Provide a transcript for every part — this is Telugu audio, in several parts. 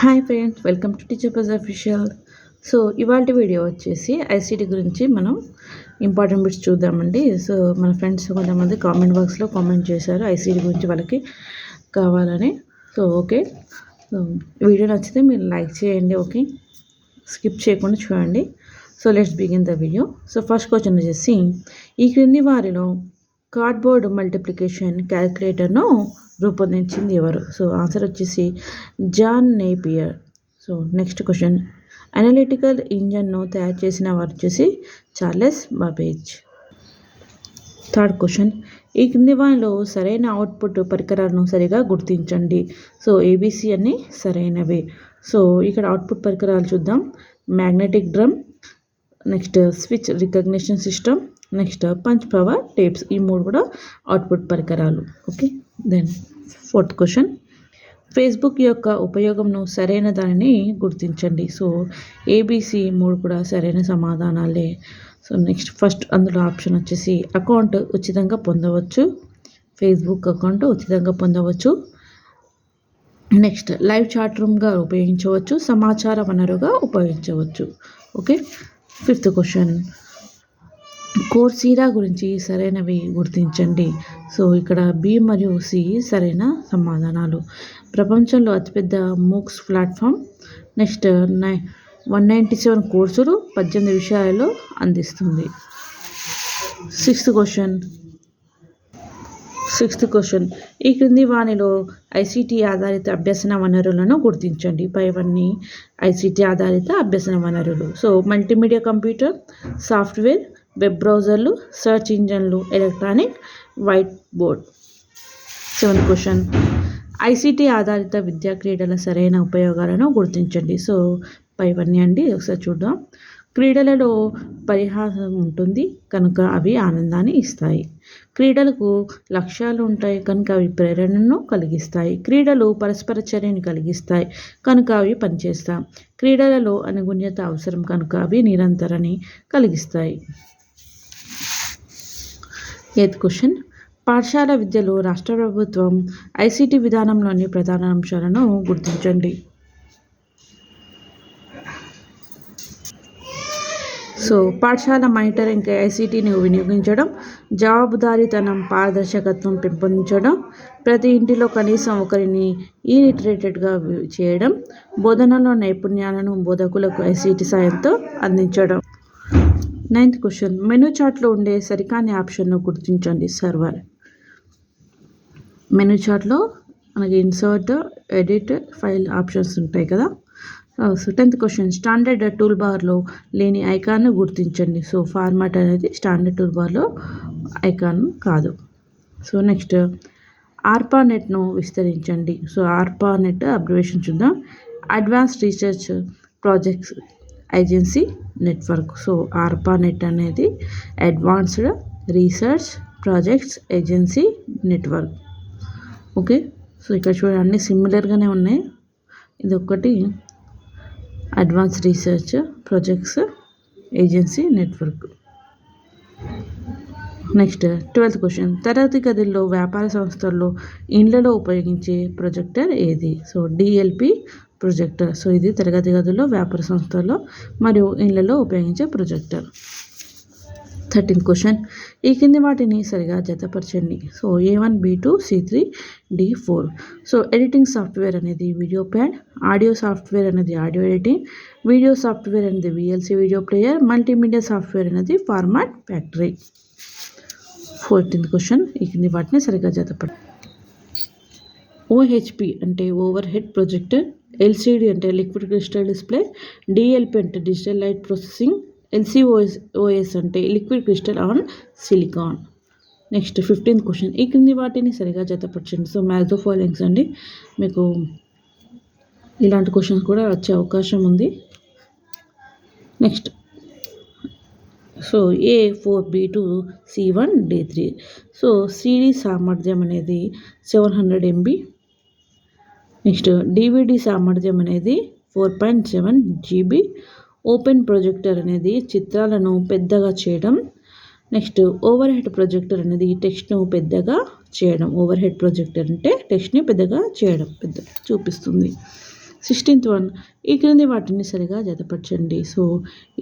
Hi friends welcome to teacher పజ్ official. So ఇవాళ వీడియో వచ్చేసి ఐసీటీ గురించి మనం ఇంపార్టెంట్ బిట్స్ చూద్దామండి. సో మన ఫ్రెండ్స్ కొంతమంది కామెంట్ బాక్స్లో కామెంట్ చేశారు ఐసీటీ గురించి వాళ్ళకి కావాలని. So okay. వీడియో నచ్చితే మీరు లైక్ చేయండి ఓకే. స్కిప్ చేయకుండా చూడండి. So let's begin the video. So first question వచ్చేసి ఈ క్రింది వారిలో కార్డ్బోర్డ్ మల్టిప్లికేషన్ క్యాల్కులేటర్ను రూపొందించింది ఎవరు? సో ఆన్సర్ వచ్చేసి John Napier. So next question. Analytical ఇంజన్ను తయారు చేసిన వారు వచ్చేసి చార్లెస్ బాబేజ్. Third question. ఈ క్రింది వానిలో సరైన అవుట్పుట్ పరికరాలను సరిగా గుర్తించండి. సో ఏబీసీ అన్ని సరైనవే. సో ఇక్కడ అవుట్పుట్ పరికరాలు చూద్దాం. Magnetic drum next switch recognition system next punch power tapes. ఈ మూడు కూడా అవుట్పుట్ పరికరాలు. Okay then. Fourth question. Facebook యొక్క ఉపయోగంను సరైన దానిని గుర్తించండి. సో ఏబిసి మూడు కూడా సరైన సమాధానాలే. సో నెక్స్ట్ ఫస్ట్ అందులో ఆప్షన్ వచ్చేసి అకౌంట్ ఉచితంగా పొందవచ్చు. ఫేస్బుక్ అకౌంట్ ఉచితంగా పొందవచ్చు. నెక్స్ట్ లైవ్ చాట్ రూమ్గా ఉపయోగించవచ్చు. సమాచార వనరుగా ఉపయోగించవచ్చు. ఓకే? Fifth question. కోర్సీరా గురించి సరైనవి గుర్తించండి. సో ఇక్కడ బి మరియు సి సరైన సమాధానాలు. ప్రపంచంలో అతిపెద్ద మూక్స్ ప్లాట్ఫామ్. నెక్స్ట్ నై వన్ నైంటీ సెవెన్ కోర్సులు పద్దెనిమిది విషయాలలో అందిస్తుంది. Sixth question. Sixth question. ఈ క్రింది వాణిలో ఐసీటీ ఆధారిత అభ్యసన వనరులను గుర్తించండి. పైవన్నీ ఐసీటీ ఆధారిత అభ్యసన వనరులు. So multimedia computer software web బ్రౌజర్లు search ఇంజన్లు electronic white board. Seventh question. ICT ఆధారిత విద్యా క్రీడల సరైన ఉపయోగాలను గుర్తించండి. సో పైవన్నీ అండి ఒకసారి చూద్దాం. క్రీడలలో పరిహాసం ఉంటుంది కనుక అవి ఆనందాన్ని ఇస్తాయి. క్రీడలకు లక్ష్యాలు ఉంటాయి కనుక అవి ప్రేరణను కలిగిస్తాయి. క్రీడలు పరస్పర చర్యను కలిగిస్తాయి కనుక అవి పనిచేస్తాయి. క్రీడలలో అనుగుణ్యత అవసరం కనుక అవి నిరంతరని కలిగిస్తాయి. Eighth question? పాఠశాల విద్యలో రాష్ట్ర ప్రభుత్వం ఐసీటీ విధానంలోని ప్రధాన అంశాలను గుర్తించండి. సో పాఠశాల మానిటరింగ్ ఐసీటీని వినియోగించడం జవాబుదారీతనం పారదర్శకత్వం పెంపొందించడం ప్రతి ఇంటిలో కనీసం ఒకరిని ఈ చేయడం బోధనలో నైపుణ్యాలను బోధకులకు ఐసీటీ సాయంతో అందించడం. Ninth question. మెనూ చార్ట్లో ఉండే సరికాని ఆప్షన్ను గుర్తించండి సర్వర్. మెనూ చార్ట్లో మనకి ఇన్సర్ట్ ఎడిట్ ఫైల్ ఆప్షన్స్ ఉంటాయి కదా. So tenth question. Standard tool బార్లో లేని ఐకాన్ను గుర్తించండి. సో ఫార్మాట్ అనేది స్టాండర్డ్ టూల్ బార్లో ఐకాన్ కాదు. సో నెక్స్ట్ ఆర్పానెట్ను విస్తరించండి. సో ఆర్పానెట్ అబ్రివేషన్ చూద్దాం. Advance research projects agency network. So ARPA net అనేది advanced research projects agency network. Okay? So ఇక్కడ చూడండి అన్నీ సిమిలర్గానే ఉన్నాయి. ఇది ఒకటి advance research projects agency network. Next twelfth question. తరగతి గదుల్లో వ్యాపార సంస్థల్లో ఇండ్లలో ఉపయోగించే ప్రొజెక్టర్ ఏది? So DLP projector. సో ఇది తరగతి గదుల్లో వ్యాపార సంస్థల్లో మరియు ఇళ్ళలో ఉపయోగించే ప్రొజెక్టర్. Thirteen question. ఈ కింది వాటిని సరిగా జతపరచండి. So A one B two C three D four so editing software అనేది వీడియో ప్యాడ్ ఆడియో సాఫ్ట్వేర్ అనేది ఆడియో ఎడిటింగ్ వీడియో సాఫ్ట్వేర్ అనేది VLC video player multimedia software అనేది ఫార్మాట్ ఫ్యాక్టరీ. Fourteenth question. ఈ కింది వాటిని సరిగా జతపడండి ఓహెచ్పి అంటే ఓవర్ హెడ్ ప్రొజెక్టర్ ఎల్సిడి అంటే లిక్విడ్ క్రిస్టల్ డిస్ప్లే డిఎల్పి అంటే digital light processing LCOS OS అంటే liquid crystal on silicon. Next fifteenth question. ఈ క్రింది వాటిని సరిగా జతపరచండి. సో మ్యాథ్ ఫాలోయింగ్స్ అండి. మీకు ఇలాంటి క్వశ్చన్స్ కూడా వచ్చే అవకాశం ఉంది. Next. So A four B two C one D three. So CD సామర్థ్యం అనేది seven hundred MB. Next DVD సామర్థ్యం అనేది four point seven GB open projector అనేది చిత్రాలను పెద్దగా చేయడం. నెక్స్ట్ ఓవర్ హెడ్ ప్రొజెక్టర్ అనేది టెక్స్ట్ను పెద్దగా చేయడం. ఓవర్ హెడ్ ప్రొజెక్టర్ అంటే టెక్స్ట్ని పెద్దగా చేయడం. పెద్ద చూపిస్తుంది. సిక్స్టీన్త్ వన్ ఈ క్రింది వాటిని సరిగా జతపరచండి. సో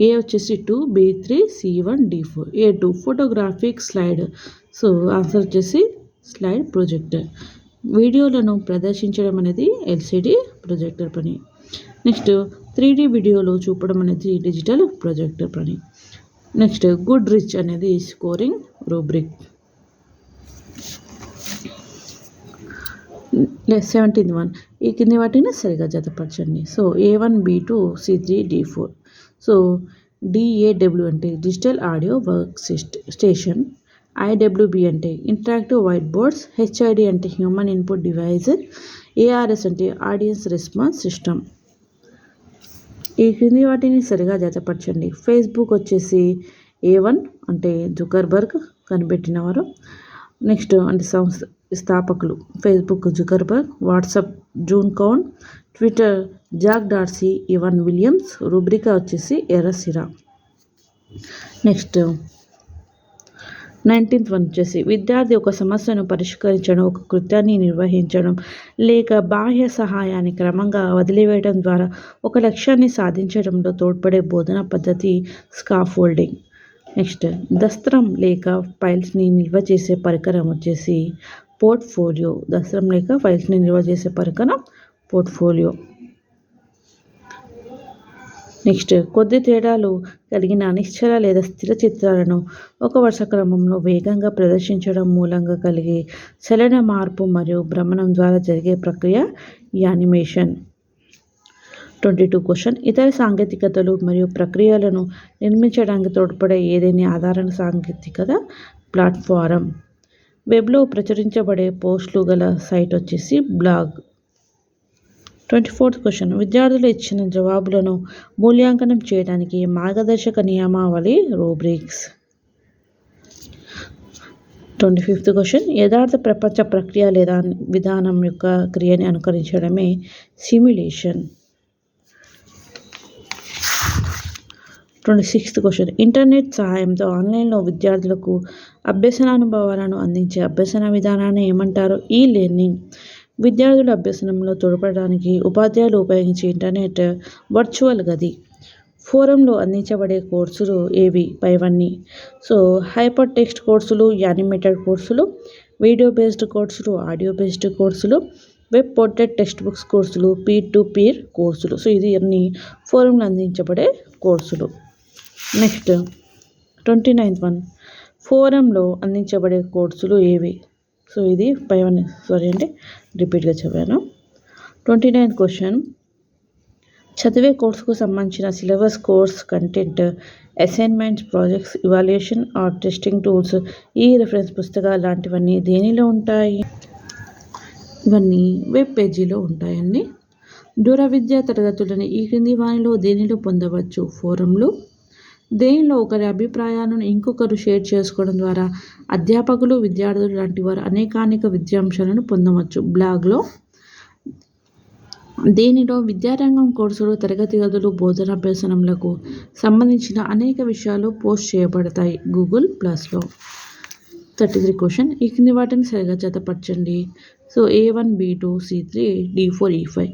ఏ వచ్చేసి two B three C one D four A two photographic slide so answer వచ్చేసి స్లైడ్ ప్రొజెక్టర్ వీడియోలను ప్రదర్శించడం అనేది ఎల్సిడి ప్రొజెక్టర్ పని. నెక్స్ట్ త్రీ డి వీడియోలు చూపడం అనేది డిజిటల్ ప్రొజెక్టర్ పని. నెక్స్ట్ గుడ్ రిచ్ అనేది స్కోరింగ్ రూబ్రిక్. Seventeenth one. ఈ కింది వాటిని సరిగా జతపరచండి. So A one B two C three D four. So DAW అంటే digital audio work station. IWB అంటే ఇంటరాక్టివ్ వైట్ బోర్డ్స్ హెచ్ఐడి అంటే హ్యూమన్ ఇన్పుట్ డివైజ్ ఏఆర్ఎస్ అంటే ఆడియన్స్ రెస్పాన్స్ సిస్టమ్. ఈ క్రింది వాటిని సరిగా జతపరచండి. ఫేస్బుక్ వచ్చేసి ఏ వన్ అంటే జుకర్బర్గ్ కనిపెట్టినవారు. నెక్స్ట్ అంటే సంస్థ స్థాపకులు Facebook Zuckerberg WhatsApp Jan Koum Twitter Jack Dorsey Evan Williams రుబ్రికా వచ్చేసి ఎరసిరా నెక్స్ట్ నైన్టీన్త్ వన్ వచ్చేసి విద్యార్థి ఒక సమస్యను పరిష్కరించడం ఒక కృత్యాన్ని నిర్వహించడం లేక బాహ్య సహాయాన్ని క్రమంగా వదిలివేయడం ద్వారా ఒక లక్ష్యాన్ని సాధించడంలో తోడ్పడే బోధనా పద్ధతి స్కాఫోల్డింగ్ నెక్స్ట్ దస్త్రం లేక ఫైల్స్ని నిల్వ చేసే పరికరం వచ్చేసి పోర్ట్ఫోలియో. దస్త్రం లేక ఫైల్స్ని నిల్వ చేసే పరికరం పోర్ట్ఫోలియో. నెక్స్ట్ కొద్ది తేడాలు కలిగిన నిశ్చల లేదా స్థిర చిత్రాలను ఒక వరుస క్రమంలో వేగంగా ప్రదర్శించడం మూలంగా కలిగే చలన మార్పు మరియు భ్రమణం ద్వారా జరిగే ప్రక్రియ యానిమేషన్ ట్వంటీ టూ క్వశ్చన్. ఇతర సాంకేతికతలు మరియు ప్రక్రియలను నిర్మించడానికి తోడ్పడే ఏదైనా ఆధారణ సాంకేతికత ప్లాట్ఫారం. వెబ్లో ప్రచురించబడే పోస్టులు గల సైట్ వచ్చేసి బ్లాగ్. Twenty fourth question. విద్యార్థులు ఇచ్చిన జవాబులను మూల్యాంకనం చేయడానికి మార్గదర్శక నియమావళి రూబ్రిక్స్. Twenty fifth question. యథార్థ ప్రపంచ ప్రక్రియ లేదా విధానం యొక్క క్రియని అనుకరించడమే simulation twenty sixth question. Internet సహాయంతో ఆన్లైన్లో విద్యార్థులకు అభ్యసన అనుభవాలను అందించే అభ్యసన విధానాన్ని ఏమంటారు? ఈ లెర్నింగ్ విద్యార్థుల అభ్యసనంలో తోడ్పడడానికి ఉపాధ్యాయులు ఉపయోగించే ఇంటర్నెట్ వర్చువల్ గది. ఫోరంలో అందించబడే కోర్సులు ఏవి? పైవన్నీ సో హైపర్ టెక్స్ట్ కోర్సులు యానిమేటెడ్ కోర్సులు వీడియో బేస్డ్ కోర్సులు ఆడియో బేస్డ్ కోర్సులు వెబ్ పోర్టెడ్ టెక్స్ట్ బుక్స్ కోర్సులు పీర్ టు పీర్ కోర్సులు. సో ఇది అన్ని ఫోరంలో అందించబడే కోర్సులు. Next twenty ninth one. ఫోరంలో అందించబడే కోర్సులు ఏవి? సో ఇది ఫైవ్ వన్ సారీ అంటే రిపీట్గా చదివాను ట్వంటీ నైన్త్ క్వశ్చన్ చదివే కోర్సుకు సంబంధించిన syllabus course content assignments projects evaluation or testing tools ఈ రిఫరెన్స్ పుస్తకాలు లాంటివన్నీ దేనిలో ఉంటాయి? ఇవన్నీ వెబ్ పేజీలో ఉంటాయండి. దూర విద్యా తరగతులని ఈ క్రింది వాణిలో దేనిలో పొందవచ్చు? ఫోరంలో దేనిలో ఒకరి అభిప్రాయాలను ఇంకొకరు షేర్ చేసుకోవడం ద్వారా అధ్యాపకులు విద్యార్థులు లాంటి వారు అనేకానేక విద్యాంశాలను పొందవచ్చు. బ్లాగ్లో దీనిలో విద్యారంగం కోర్సులు తరగతి గదులు బోధనాభ్యసనములకు సంబంధించిన అనేక విషయాలు పోస్ట్ చేయబడతాయి. గూగుల్ ప్లస్లో. Thirty three question. ఈ కింది వాటిని సరిగా జతపరచండి. So A one B two C three D four E five.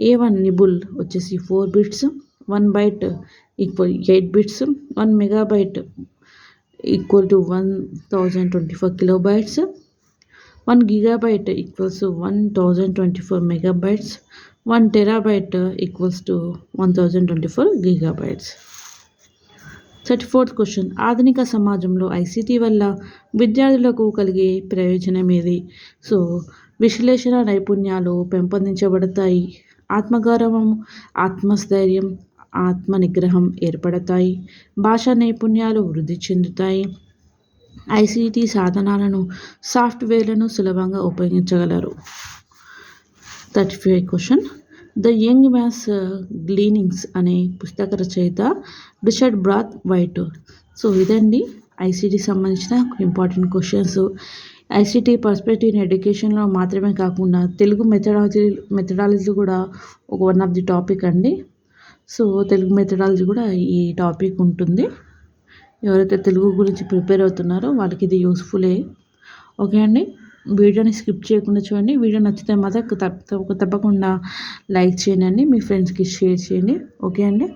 A one nibble వచ్చేసి four bits. One byte equal eight bits one megabyte equal to one thousand twenty four kilobytes one gigabyte equals one thousand twenty four megabytes one terabyte equals to one thousand twenty four gigabytes. Thirty fourth question. ఆధునిక సమాజంలో ఐసీటీ వల్ల విద్యార్థులకు కలిగే ప్రయోజనం ఏది? సో విశ్లేషణ నైపుణ్యాలు పెంపొందించబడతాయి. ఆత్మగౌరవం ఆత్మస్థైర్యం ఆత్మ నిగ్రహం ఏర్పడతాయి. భాషా నైపుణ్యాలు వృద్ధి చెందుతాయి. ఐసీటీ సాధనాలను సాఫ్ట్వేర్లను సులభంగా ఉపయోగించగలరు. Thirty five question. The young mass gleanings అనే పుస్తక రచయిత రిచర్డ్ బ్రాత్ వైట్. సో ఇదండి ఐసీటీ సంబంధించిన important questions. ICT perspective in ఎడ్యుకేషన్లో మాత్రమే కాకుండా తెలుగు మెథడాలజీ మెథడాలజీ కూడా ఒక వన్ ఆఫ్ ది టాపిక్ అండి. సో తెలుగు మెథడాలజీ కూడా ఈ టాపిక్ ఉంటుంది. ఎవరైతే తెలుగు గురించి ప్రిపేర్ అవుతున్నారో వాళ్ళకి ఇది యూస్ఫుల్లే ఓకే అండి? వీడియోని స్కిప్ చేయకుండా చూడండి. వీడియో నచ్చితే మాత్రం తప్ప తప్పకుండా లైక్ చేయండి. మీ ఫ్రెండ్స్కి షేర్ చేయండి. ఓకే అండి?